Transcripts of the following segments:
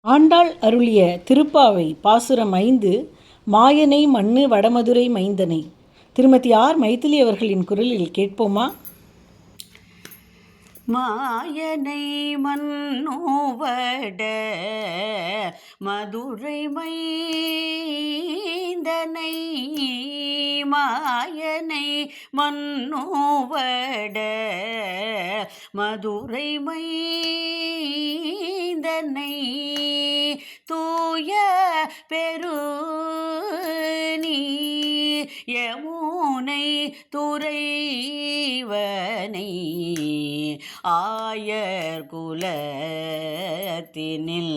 ஆண்டாள் அருளிய திருப்பாவை பாசுரம் ஐந்து மாயனை மண்ணு வடமதுரை மைந்தனை. திருமதி ஆர். மைத்திலி அவர்களின் குரலில் கேட்போமா? மாயனை மன்னோவட மதுரை மைந்தனை. மாயனை மன்னோவட மதுரை மைந்தனை தூய பெரு நீ யமுனை துறைவனை ஆயர் குலத்தினில்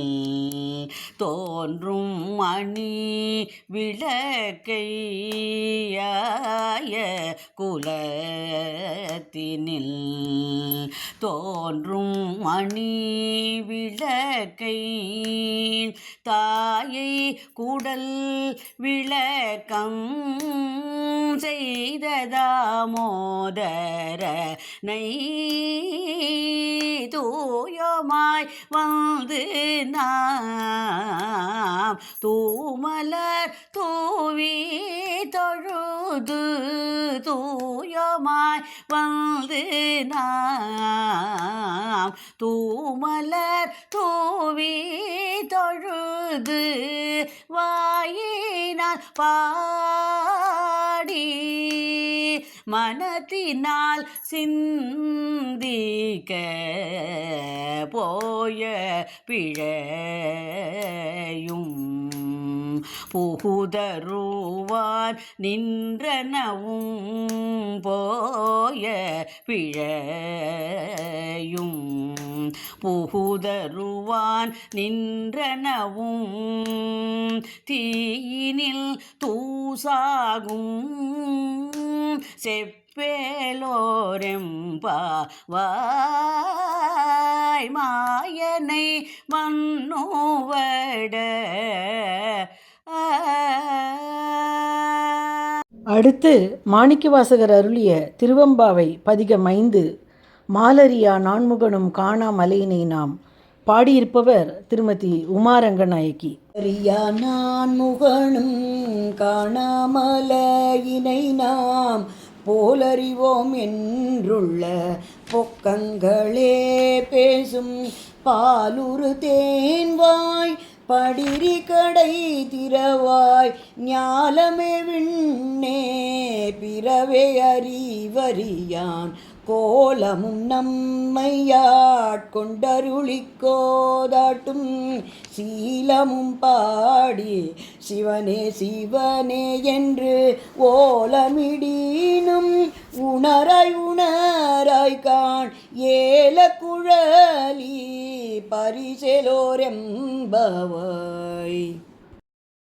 தோன்றும் மணி விளக்கையாய குலத்தினில் தோன்றும் மணி விளக்கை தாயை குடல் விளக்கம் செய்ததாமோதர நை தூயமாய் வந்து நாம் தூமலர் தூவி தொழுது தூயமாய் வந்து நாம் தூமலர் தூவி தொழுது வாயினால் பாடி மனத்தினால் சிந்திக்க போய பிழையும் புகுதருவான் நின்றனவும் போய பிழையும் புகுதருவான் நின்றனவும் தீயினில் தூசாகும் செப்பேலோரெம்பாய் மாயனை மன்னோவட அடுத்து மாணிக்கவாசகர் அருளிய திருவம்பாவை பதிகம் ஐந்து மாலரியா நான்முகனும் காணா மலையினை நாம் பாடியிருப்பவர் திருமதி உமாரங்கநாயகி. அறியா நான் முகனும் காணாமலையினை நாம் போலறிவோம் என்றுள்ள பொக்கங்களே பேசும் பாலுறு தேன்வாய் படிரி கடை திறவாய் ஞாலமே விண்ணே பிறவே அறிவறியான். கோலமும் நம்மையாட்கொண்டருளிக்கோதாட்டும் சீலமும் பாடி சிவனே சிவனே என்று ஓலமிடீனும் உணராய் உணராய் காண். ஏல குழலி பரிசெலோரெம்பவாய்